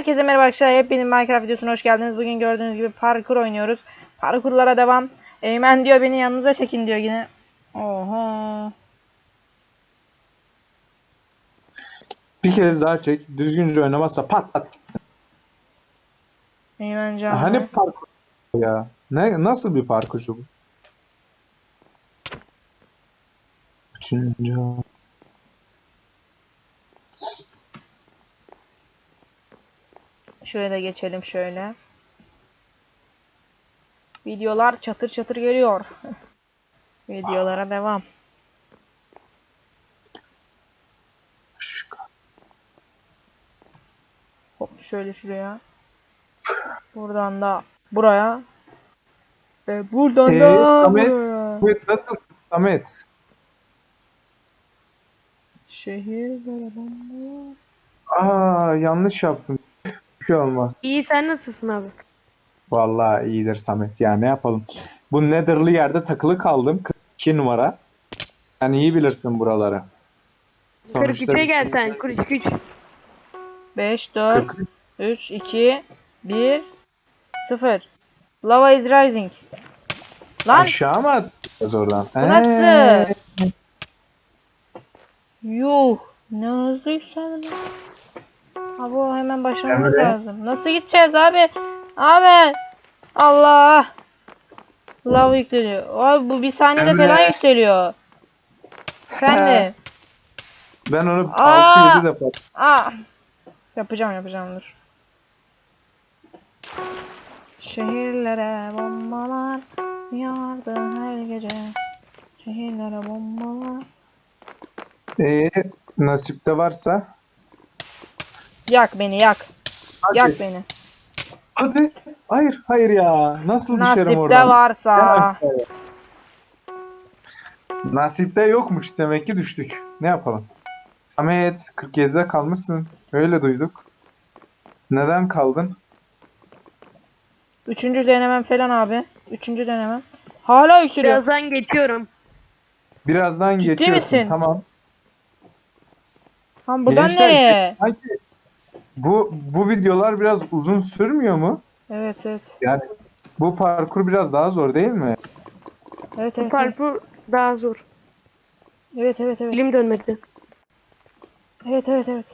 Herkese merhaba arkadaşlar. Hepiniz Minecraft videosuna hoş geldiniz. Bugün gördüğünüz gibi parkur oynuyoruz. Parkurlara devam. Eymen diyor beni yanınıza çekin diyor yine. Oho. Bir kez daha çek. Düzgünce oynamazsa pat pat. Eymen can. Hani parkur ya? Ne nasıl bir parkurcu bu? Üçüncü. Şöyle de geçelim şöyle. Videolar çatır çatır geliyor. Videolara devam. Hop şöyle şuraya. Buradan da buraya. Ve buradan Ee, da Samet, buraya. Samet nasılsın Samet? Bombalar. Aa yanlış yaptım. Şey olmaz. İyi sen nasılsın abi? Vallahi iyidir Samet ya ne yapalım. Bu Nether'lı yerde takılı kaldım. 42 numara. Sen iyi bilirsin buraları. Sonuçta 43'e gel sen. 43. 5, 4, 43. 3, 2, 1, 0. Lava is rising. Lan Aşağı mı atacağız oradan? bu nasıl? Ee, Yuh. Ne hızlı yükseldi lan. Abi o hemen başlamamız Emre. lazım. Nasıl gideceğiz abi? Abi. Allah. Lava yükleniyor. Abi bu bir saniyede Emre. falan yükseliyor. Efendim. ben onu Aa! 6-7 defa Aa. Yapacağım yapacağım dur. Şehirlere bombalar yağdı her gece. Şehirlere bombalar. Ee, nasipte varsa Yak beni yak. Hadi. Yak beni. Hadi. Hayır, hayır ya. Nasıl düşerim Nasipte oradan? varsa. Ya, evet. Nasipte yokmuş demek ki düştük. Ne yapalım? Samet 47'de kalmışsın. Öyle duyduk. Neden kaldın? Üçüncü denemem falan abi. Üçüncü denemem. Hala yükseliyor. Birazdan geçiyorum. Birazdan Ciddi geçiyorsun. misin? Tamam. Lan buradan Gençler, nereye? Sanki bu bu videolar biraz uzun sürmüyor mu? Evet evet. Yani bu parkur biraz daha zor değil mi? Evet evet. Evet Parkur daha zor. evet evet. Evet Dilim dönmedi. evet evet. evet.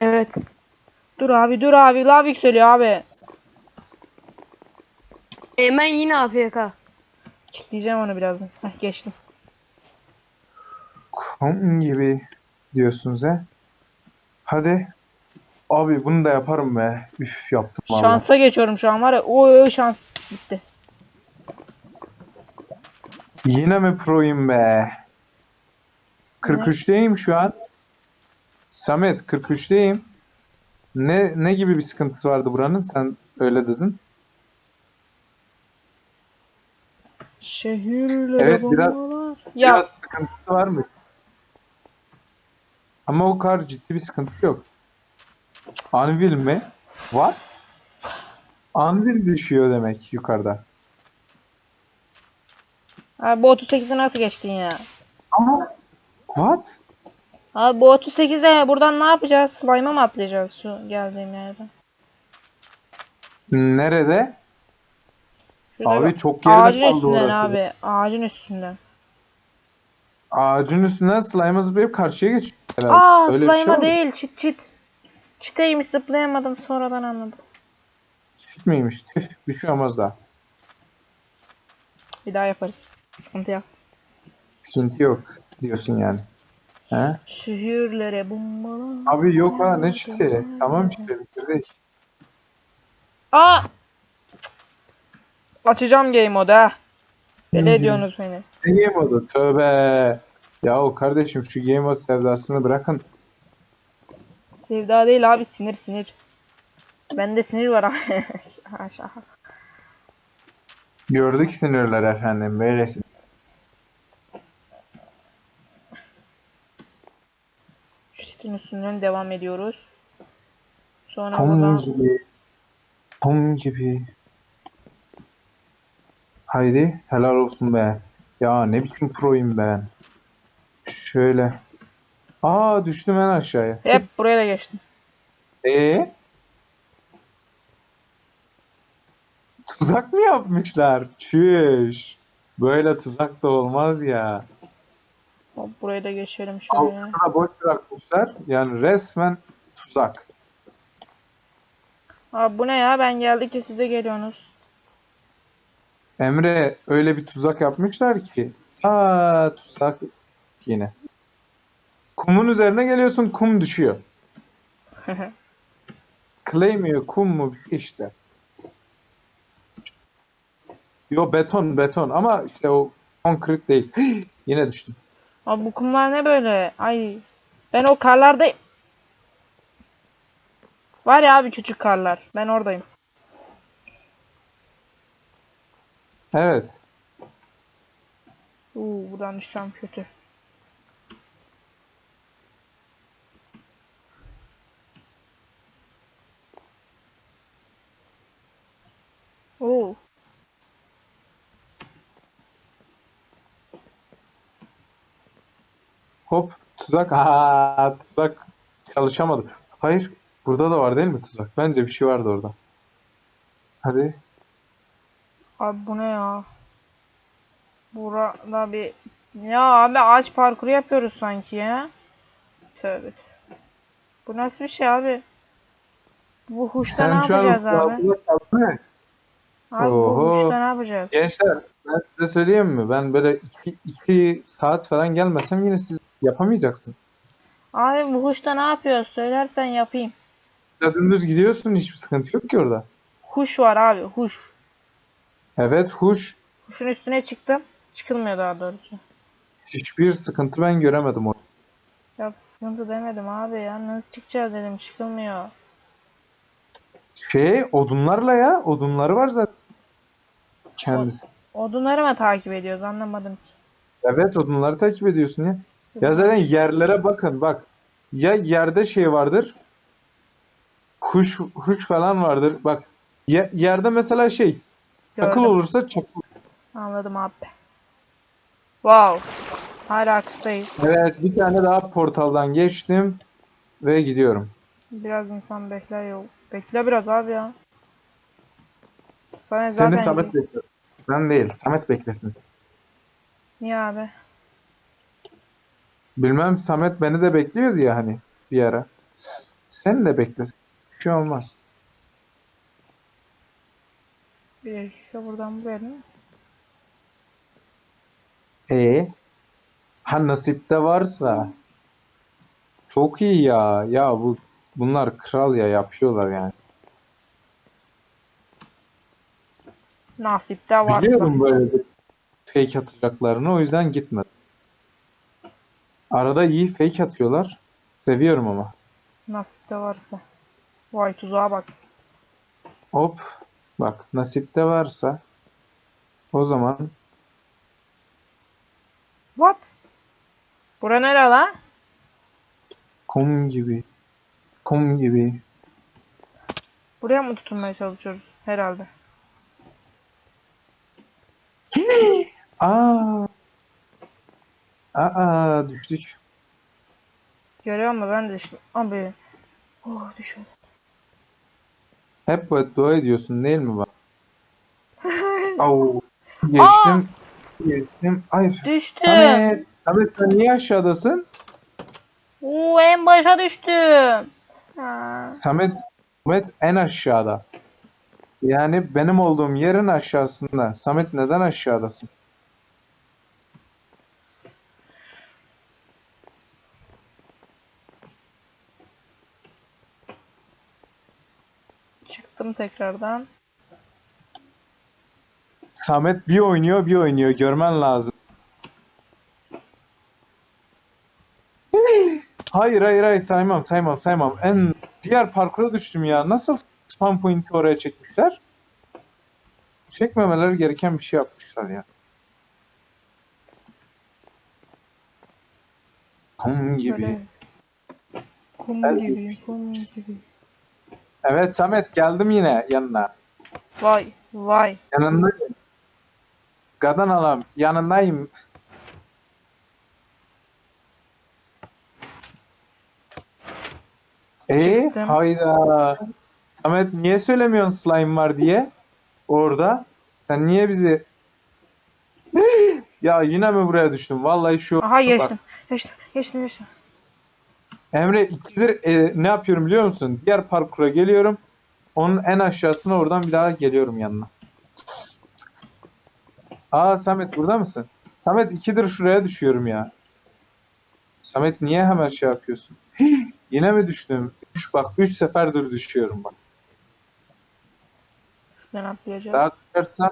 Evet. Dur abi dur abi. Lav yükseliyor abi. Hemen yine AFK. Diyeceğim onu birazdan. Heh geçtim. Kum gibi diyorsunuz he. Hadi. Abi bunu da yaparım be. Üf yaptım valla. Şansa geçiyorum şu an var ya. Oy şans. Bitti. Yine mi proyum be? 43'teyim şu an. Samet 43'teyim. Ne ne gibi bir sıkıntısı vardı buranın? Sen öyle dedin. Şehirlere Evet, biraz- bombalar. Ya Biraz sıkıntısı var mı? Ama o kadar ciddi bir sıkıntı yok. Anvil mi? What? Anvil düşüyor demek yukarıda. abi bu 38'i nasıl geçtin ya? Ama what? Abi bu 38'e buradan ne yapacağız? Slime'a mı atlayacağız şu geldiğim yerden? Nerede? Şurada Abi çok geride Ağacın kaldı üstünden orası. abi. Ağacın üstünden. Ağacın üstünden slime'a zıplayıp karşıya geçiyor herhalde. Aa Öyle şey slime'a oldu. değil çit çit. Çiteymiş zıplayamadım sonradan anladım. Hiç miymiş? Tüh, bir şey olmaz daha. Bir daha yaparız. Sıkıntı yok. Sıkıntı yok diyorsun yani. He? Şehirlere bombalar. Abi yok ha ne çiti? Tamam işte bitirdik. Aa! Açacağım game mode ha. Deli ediyorsunuz beni. Ne game modu? Tövbe. Yahu kardeşim şu game mode sevdasını bırakın. Sevda değil abi sinir sinir. Bende sinir var abi. Aşağı. Gördük sinirler efendim. Böylesin. Şu sitin üstünden devam ediyoruz. Sonra Tom buradan gibi. Tom gibi. Haydi helal olsun be. Ya ne biçim proyum ben. Şöyle. Aa düştüm en aşağıya. Hep buraya da geçtim. Ee? Tuzak mı yapmışlar? Çüş. Böyle tuzak da olmaz ya. Hop, Buraya da geçelim şöyle. Altına boş bırakmışlar. Yani resmen tuzak. Abi bu ne ya? Ben geldikçe siz de geliyorsunuz. Emre öyle bir tuzak yapmışlar ki. Aa tuzak yine. Kumun üzerine geliyorsun kum düşüyor. Clay mi kum mu işte. Yo beton beton ama işte o konkret değil. Yine düştüm. Abi bu kumlar ne böyle? Ay. Ben o karlarda... Var ya abi küçük karlar. Ben oradayım. Evet. Uuu buradan düşsem kötü. Oo. Hop tuzak. Aa tuzak çalışamadı. Hayır. Burada da var değil mi tuzak? Bence bir şey vardı orada. Hadi. Abi bu ne ya? Burada bir... Ya abi ağaç parkuru yapıyoruz sanki ya. Tövbe. Bu nasıl bir şey abi? Bu huşta ne Sen an yapacağız abi? mı? Abi Oho. huşta ne yapacağız? Gençler ben size söyleyeyim mi? Ben böyle iki, iki saat falan gelmesem yine siz yapamayacaksın. Abi bu huşta ne yapıyoruz? Söylersen yapayım. Sen dümdüz gidiyorsun hiçbir sıkıntı yok ki orada. Huş var abi huş. Evet huş. Huşun üstüne çıktım. Çıkılmıyor daha doğrusu. Hiçbir sıkıntı ben göremedim orada. Ya sıkıntı demedim abi ya. Nasıl çıkacağız dedim. Çıkılmıyor. Şey odunlarla ya odunları var zaten. Kendisi. Odunları mı takip ediyoruz anlamadım ki. Evet odunları takip ediyorsun ya. Ya zaten yerlere bakın bak. Ya yerde şey vardır. Kuş, huş falan vardır. Bak ye- yerde mesela şey akıl Gördüm. olursa çakıl. Anladım abi. Wow. Hala kıstayız. Evet bir tane daha portaldan geçtim ve gidiyorum. Biraz insan bekler yok. Bekle biraz abi ya. Sana zaten Seni Samet bekliyor. Ben değil. Samet beklesin. Niye abi? Bilmem Samet beni de bekliyordu ya hani bir ara. Seni de bekle. Bir şey olmaz. Bir dakika buradan buraya değil mi? E ha nasipte varsa çok iyi ya. Ya bu bunlar kral ya yapıyorlar yani. Nasipte varsa. Biliyorum böyle bir fake atacaklarını o yüzden gitmedim. Arada iyi fake atıyorlar. Seviyorum ama. Nasipte varsa. Vay tuzağa bak. Hop. Bak nasipte varsa o zaman What? Bura nere lan? kum gibi. Kum gibi. Buraya mı tutunmaya çalışıyoruz? Herhalde. Aa. Aa düştük. Görüyor musun? Ben de düştüm. Abi. Oh düşüyorum. Hep beddua ediyorsun değil mi bak? Au. Geçtim. Geçtim. Hayır. Düştüm. Samet. Samet sen niye aşağıdasın? Oo en başa düştüm. Ha. Samet, Samet en aşağıda. Yani benim olduğum yerin aşağısında. Samet neden aşağıdasın? Çıktım tekrardan. Samet bir oynuyor bir oynuyor. Görmen lazım. Hayır hayır hayır saymam saymam saymam. En diğer parkura düştüm ya. Nasıl spam point'i oraya çekmişler? Çekmemeleri gereken bir şey yapmışlar ya. Kum gibi. Kum Ben gibi, kum gibi. Evet Samet geldim yine yanına. Vay, vay. Yanındayım. Gadan alam yanındayım. E Çıktım. hayda. Samet niye söylemiyorsun slime var diye? Orada. Sen niye bizi... ya yine mi buraya düştüm? Vallahi şu... Aha geçtim. Geçtim. Geçtim geçtim. Emre ikidir e, ne yapıyorum biliyor musun? Diğer parkura geliyorum. Onun en aşağısına oradan bir daha geliyorum yanına. Aa Samet burada mısın? Samet ikidir şuraya düşüyorum ya. Samet niye hemen şey yapıyorsun? Yine mi düştüm? Üç, bak 3 seferdir düşüyorum bak. Ben atlayacağım. Daha düşersem,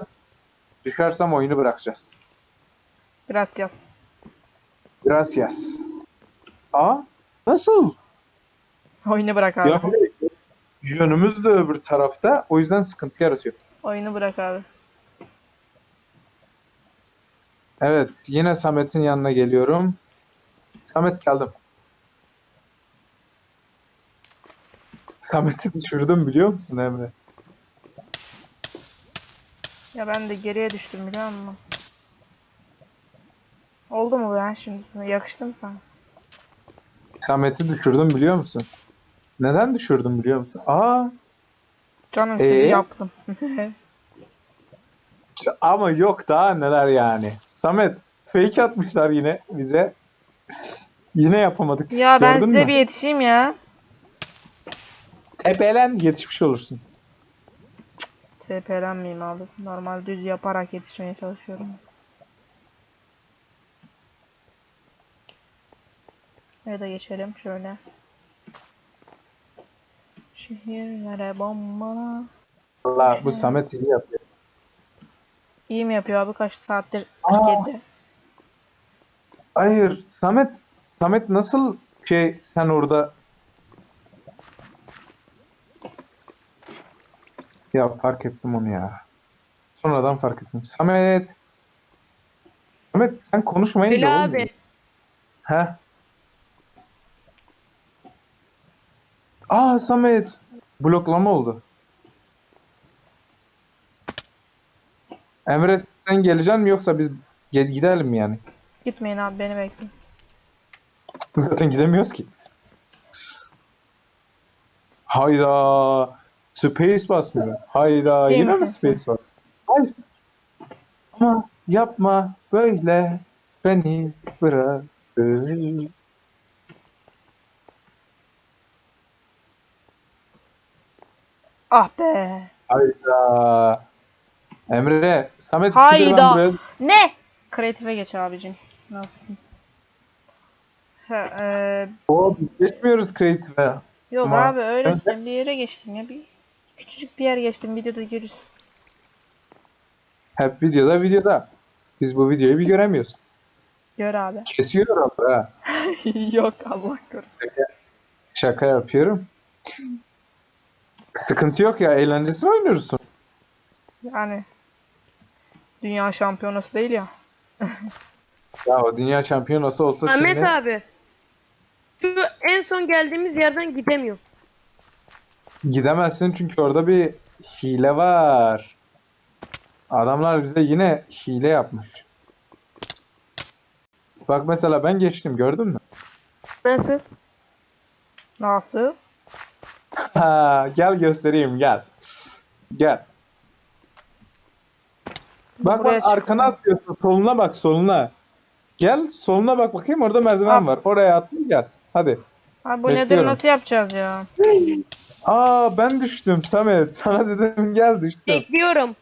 düşersem oyunu bırakacağız. Yaz. Gracias. Aa nasıl? Oyunu bırak abi. Ya yönümüz de öbür tarafta. O yüzden sıkıntı yaratıyor. Oyunu bırak abi. Evet, yine Samet'in yanına geliyorum. Samet geldim. Samet'i düşürdüm biliyor musun Emre? Ya ben de geriye düştüm biliyor musun? Oldu mu ya şimdi? sana? Yakıştı mı sana? Samet'i düşürdüm biliyor musun? Neden düşürdüm biliyor musun? Aa, Canım Ee? seni yaptım. ama yok daha neler yani. Samet, fake atmışlar yine bize. yine yapamadık. ya ben Gördün size mü? bir yetişeyim ya. Tepelen yetişmiş olursun. TP'lenmeyeyim abi. Normal düz yaparak yetişmeye çalışıyorum. Buraya da geçelim şöyle. Şehirlere bombalar. Valla bu Samet iyi yapıyor. İyi mi yapıyor abi? Kaç saattir Aa. 47. Hayır, Samet, Samet nasıl şey sen orada Ya fark ettim onu ya. Sonradan fark ettim. Samet. Samet sen konuşmayınca Bilal olmuyor. abi. He. Aa Samet. Bloklama oldu. Emre sen geleceksin mi yoksa biz ge- gidelim mi yani? Gitmeyin abi beni bekleyin. Zaten gidemiyoruz ki. Hayda. Space basmıyor. Hayda. Değil Yine mi? mi space var? Hayır. Ama yapma böyle beni bırak. Ah be. Hayda. Emre, Samet ben Hayda. Ne? Kreatife geç abicim. Nasılsın? Ha, e, Oo, biz geçmiyoruz Creative'e. yok Ama abi öyle sen bir yere geçtim ya. Bir küçücük bir yer geçtim. Videoda görürsün. Hep videoda videoda. Biz bu videoyu bir göremiyoruz. Gör abi. Kesiyor abi ha. yok Allah korusun. Şaka yapıyorum. Sıkıntı yok ya. Eğlencesi sonra? Yani dünya şampiyonası değil ya. Ya o dünya şampiyonası olsa Ahmet şimdi abi. Şu en son geldiğimiz yerden gidemiyorum. Gidemezsin çünkü orada bir hile var. Adamlar bize yine hile yapmış. Bak mesela ben geçtim gördün mü? Nasıl? Nasıl? Ha, gel göstereyim gel. Gel. Bak Buraya bak arkana atlıyorsun. Soluna bak soluna. Gel soluna bak bakayım orada merdiven Abi. var. Oraya attım gel. Hadi. Abi bu nedir Bekliyorum. nasıl yapacağız ya? Aa ben düştüm Samet. Sana dedim gel düştüm. Bekliyorum.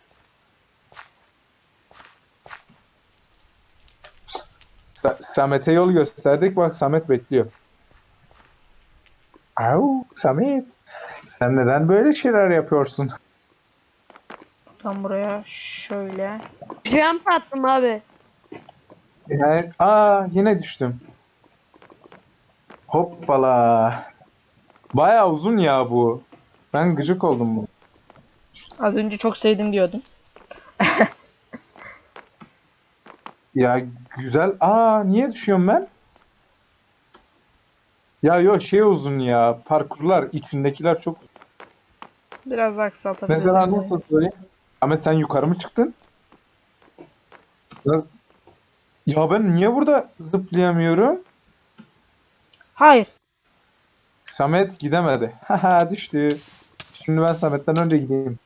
Sa- Samet'e yol gösterdik. Bak Samet bekliyor. Au Samet. Sen neden böyle şeyler yapıyorsun? Tam buraya şöyle. Jump attım abi. Yani, aa yine düştüm. Hoppala. Bayağı uzun ya bu. Ben gıcık oldum bu. Az önce çok sevdim diyordum. Ya güzel. Aa niye düşüyorum ben? Ya yok şey uzun ya. Parkurlar içindekiler çok Biraz daha kısaltabiliriz. Mesela nasıl söyleyeyim? Ahmet sen yukarı mı çıktın? Ya, ya ben niye burada zıplayamıyorum? Hayır. Samet gidemedi. Haha düştü. Şimdi ben Samet'ten önce gideyim.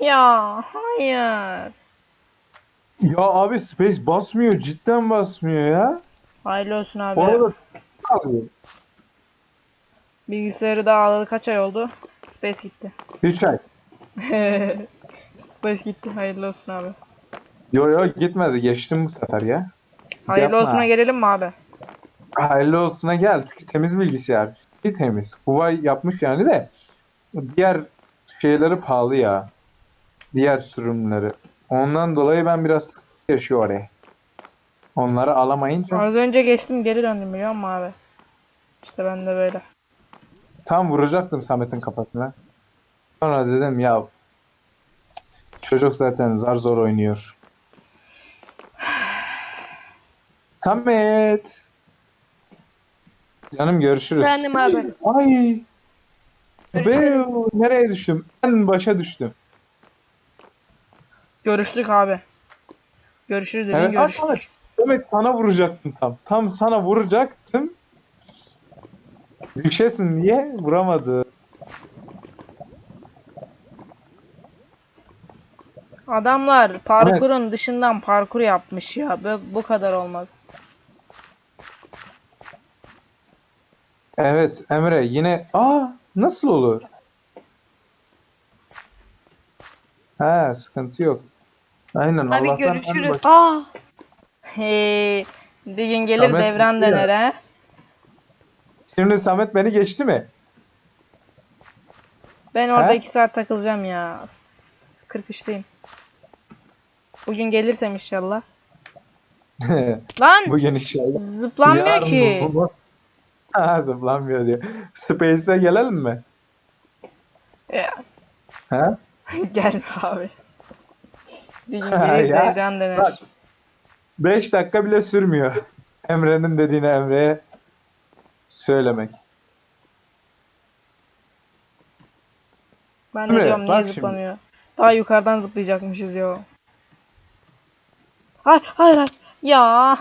Ya hayır. Ya abi space basmıyor. Cidden basmıyor ya. Hayırlı olsun abi. Orada kalıyor. Bilgisayarı da alalı kaç ay oldu? Space gitti. 3 ay. Space gitti. Hayırlı olsun abi. Yo yo gitmedi. Geçtim bu sefer ya. Hayırlı Yapma. olsuna gelelim mi abi? Hayırlı olsuna gel. Çünkü temiz bilgisayar. Bir temiz. Huawei yapmış yani de. Diğer şeyleri pahalı ya. Diğer sürümleri. Ondan dolayı ben biraz yaşıyor oraya. Onları alamayınca Az önce geçtim geri döndüm biliyor musun abi? İşte ben de böyle. tam vuracaktım Samet'in kafasına. Sonra dedim ya çocuk zaten zar zor oynuyor. Samet. Canım görüşürüz. Efendim abi. Ay. Be, nereye düştüm? En başa düştüm. Görüştük abi. Görüşürüz dedin Evet. Aa, görüştük. Samet, sana vuracaktım tam. Tam sana vuracaktım. Düşesin diye vuramadı. Adamlar parkurun dışından parkur yapmış ya. Bu, bu kadar olmaz. Evet Emre yine aa nasıl olur? Ha sıkıntı yok. Aynen Abi Allah'tan görüşürüz. baş- Aa. Hey. Bir gün gelir Samet devran gitti ya. döner he. Şimdi Samet beni geçti mi? Ben orada He? 2 saat takılacağım ya. 43'teyim. Bugün gelirsem inşallah. Lan Bugün inşallah. zıplanmıyor Yarın ki. bu- bu- Ha zıplanmıyor diyor. Space'e gelelim mi? Ya, Ha? Gel abi. Gelir ya. devran döner. Bak. 5 dakika bile sürmüyor. Emre'nin dediğini Emre'ye söylemek. Ben de diyorum niye bak şimdi. zıplamıyor. Daha yukarıdan zıplayacakmışız ya. Hayır hayır hayır. Ya.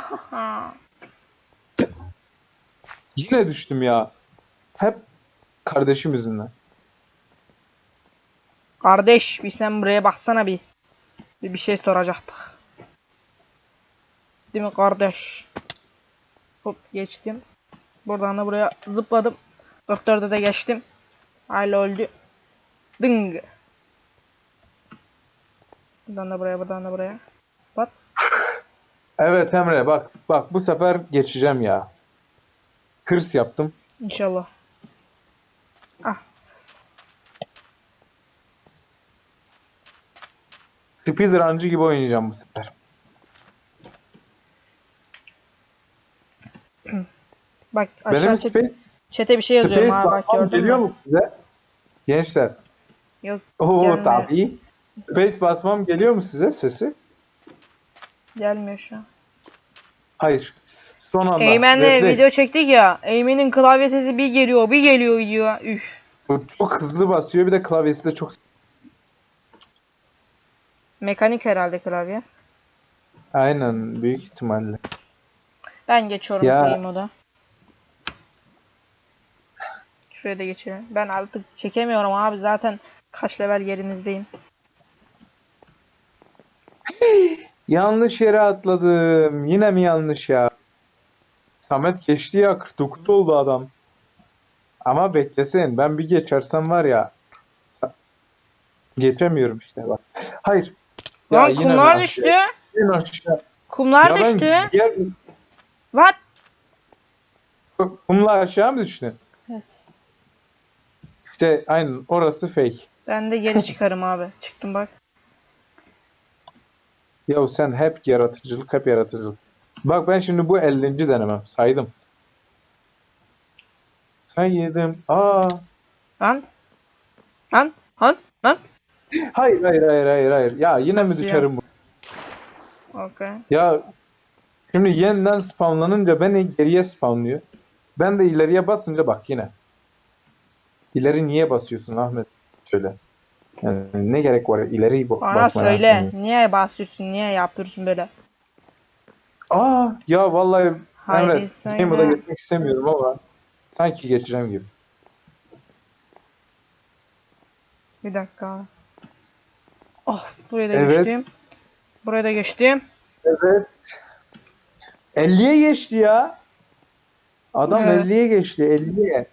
Yine düştüm ya. Hep kardeşim yüzünden. Kardeş bir sen buraya baksana bir. Bir, bir şey soracaktık. Değil mi kardeş? Hop geçtim. Buradan da buraya zıpladım. 44'e de geçtim. Hayli oldu. Dıng. Buradan da buraya, buradan da buraya. Bak. Evet Emre bak bak bu sefer geçeceğim ya. Hırs yaptım. İnşallah. Ah. Speedruncı gibi oynayacağım bu sefer. Bak aşağı Benim chat, space, chat'e bir şey yazıyorum space ha bak gördün geliyor mu size? Gençler. Yok Oo tabii. Space basmam geliyor mu size sesi? gelmiyor şu an. Hayır. Son anda. Eymen'le refleks. video çektik ya. Eymen'in klavye sesi bir geliyor bir geliyor video. Üf. Bu Çok hızlı basıyor bir de klavyesi de çok Mekanik herhalde klavye. Aynen büyük ihtimalle. Ben geçiyorum Ya. game moda. Şuraya da geçelim. Ben artık çekemiyorum abi zaten kaç level yerinizdeyim. Yanlış yere atladım. Yine mi yanlış ya? Samet geçti ya 49 oldu adam. Ama beklesin. Ben bir geçersem var ya. Geçemiyorum işte bak. Hayır. Ya Lan yine kumlar aşağı? düştü. Yine aşağı. Kumlar Ya ben düştü. yer- What? kumla aşağı mı düştün? Evet. İşte aynen orası fake. Ben de geri çıkarım abi. Çıktım bak. Ya sen hep yaratıcılık, hep yaratıcılık. Bak ben şimdi bu 50. denemem. Saydım. Saydım. Aa. Lan. Lan. Lan. Lan. Hayır hayır hayır hayır hayır. Ya yine mi Nasıl ya? düşerim bu? Okey. Ya şimdi yeniden spawnlanınca beni geriye spawnlıyor. Ben de ileriye basınca bak yine. İleri niye basıyorsun Ahmet? Söyle. Yani ne gerek var ileri Bana basmaya söyle. aslında? Niye basıyorsun? Niye yapıyorsun böyle? Aa ya vallahi Haydi Emre söyle. Gamer'a geçmek istemiyorum ama sanki geçeceğim gibi. Bir dakika. Oh buraya da Evet. geçtim. Buraya da geçtim. Evet. 50'ye geçti ya. Adam Evet. 50'ye geçti 50'ye.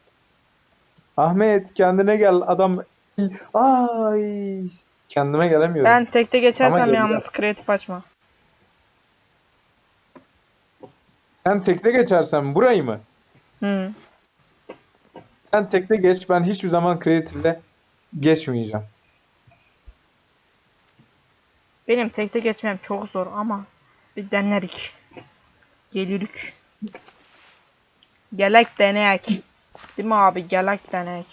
Ahmet kendine gel adam. Ay kendime gelemiyorum. Ben tekte geçersem geliyor. yalnız kreatif açma. Sen tekte geçersen burayı mı? Hı. Sen tekte geç ben hiçbir zaman kreatifle geçmeyeceğim. Benim tekte geçmem çok zor ama bir denerik. Gelirik. Gelek deneyek. Değil mi abi? Gelek deneyek.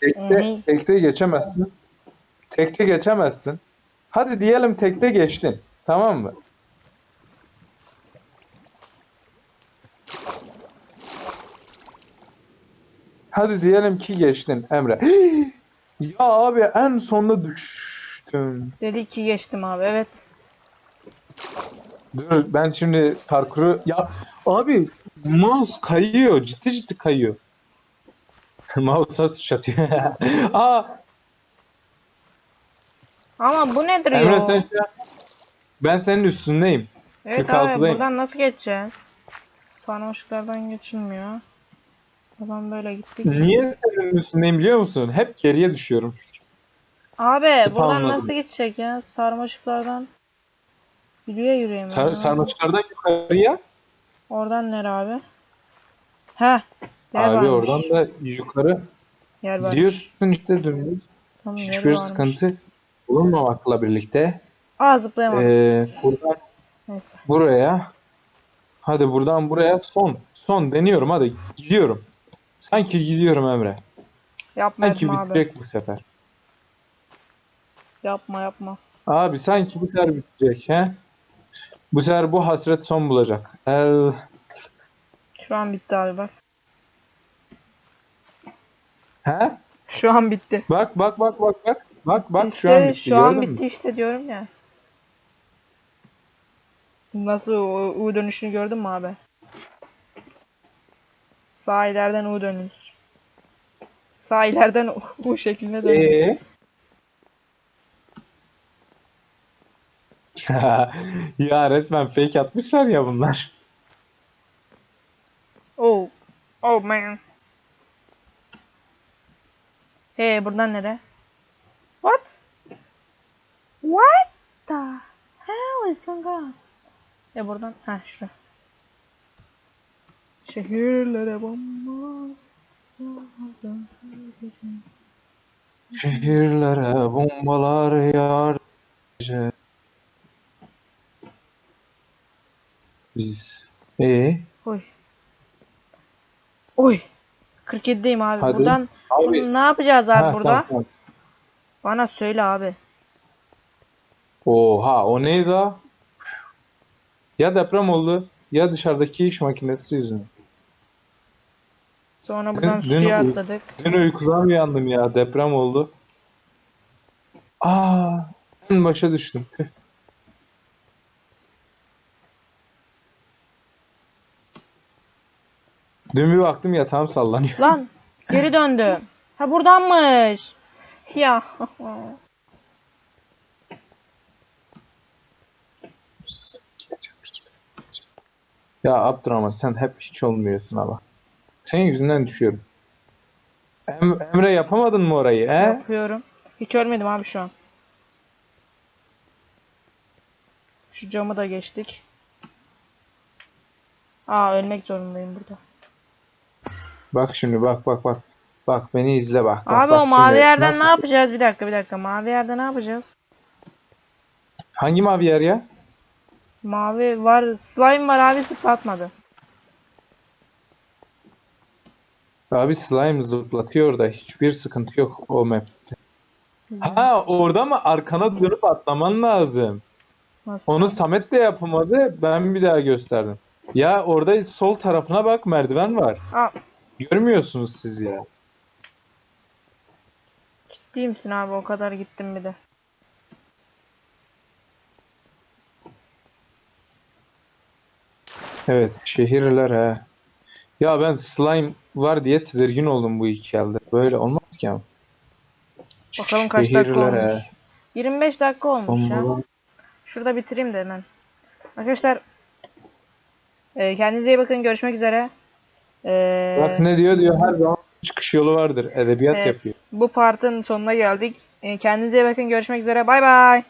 Tekte, tekte geçemezsin. Tekte geçemezsin. Hadi diyelim tekte geçtin. Tamam mı? Hadi diyelim ki geçtin Emre. ya abi en sonunda düştüm. Dedi ki geçtim abi. Evet. Dur ben şimdi parkuru ya abi mouse kayıyor ciddi ciddi kayıyor. Mouse'a sıçratıyor. Aa Ama bu nedir Emre ya? sen şu an- ben senin üstündeyim. Evet 46'dayım. abi buradan nasıl geçeceğiz? Sarmaşıklardan geçilmiyor. Buradan böyle gittik. Niye senin üstündeyim biliyor musun? Hep geriye düşüyorum. Abi buradan anladım. nasıl geçecek ya? Sarmaşıklardan yürüye yürüye mi? Sar, sarmaşıklardan yukarıya. Oradan nere abi? Yer Abi varmış. oradan da yukarı Yer var. gidiyorsun işte dümdüz. Tamam, Hiçbir varmış. sıkıntı bulunmamakla birlikte. Aa zıplayamam. Ee, buradan Neyse. buraya. Hadi buradan buraya son. Son deniyorum hadi gidiyorum. Sanki gidiyorum Emre. Yapma Sanki abi. bitecek bu sefer. Yapma yapma. Abi sanki bu sefer bitecek he? Bu sefer bu hasret son bulacak. El Şu an bitti abi bak. he? Şu an bitti. Bak bak bak bak bak. Bak bak işte, şu an bitti şu an gördün bitti işte diyorum ya. Nasıl o U dönüşünü gördün mü abi? Sağ ileriden U dönüş. Sağ ileriden U, şekline dönüş. Ee? ya resmen fake atmışlar ya bunlar. Oh. Oh man. Hey buradan nere? What? What the hell is going on? E buradan ha şu. Şehirlere bomba. Şehirlere bombalar yağar. gece. Biz. Ee? Oy. Oy. 47'deyim abi. Hadi. Buradan Abi. ne yapacağız abi Ha, burada? tamam, tamam. Bana söyle abi. Oha o neydi o? Ya deprem oldu ya dışarıdaki iş makinesi yüzünden. Sonra buradan dün suya uy- atladık. Dün uykudan uyandım ya deprem oldu. Aa en başa düştüm. Dün bir baktım yatağım sallanıyor. Lan geri döndüm. Ha buradanmış. Ya. Ya Abdurrahman sen hep hiç olmuyorsun ama. Senin yüzünden düşüyorum. Em- Emre yapamadın mı orayı he? Yapıyorum. Hiç ölmedim abi şu an. Şu camı da geçtik. Aa ölmek zorundayım burada. Bak şimdi bak bak bak. Bak beni izle bak. bak, Abi bak o mavi şimdi. yerden Nasıl- ne yapacağız? Bir dakika bir dakika. Mavi yerde ne yapacağız? Hangi mavi yer ya? Mavi var. Slime var abi zıplatmadı. Abi slime zıplatıyor da hiçbir sıkıntı yok o map'te. Ha orada mı arkana dönüp atlaman lazım. Nasıl? Onu Samet de yapamadı. Ben bir daha gösterdim. Ya orada sol tarafına bak merdiven var. Aa, Görmüyorsunuz siz ya. ciddi misin abi? O kadar gittim bir de. Evet şehirler he. Ya ben slime var diye tedirgin oldum bu iki elde. Böyle olmaz ki ama. Bakalım kaç dakika olmuş. 25 dakika olmuş ya. Bombalar- Şurada bitireyim de hemen. Arkadaşlar e, kendinize iyi bakın. Görüşmek üzere. E, Bak ne diyor diyor her zaman çıkış yolu vardır. Edebiyat Evet. yapıyor. bu partın sonuna geldik. E, kendinize iyi bakın. Görüşmek üzere. Bay bay.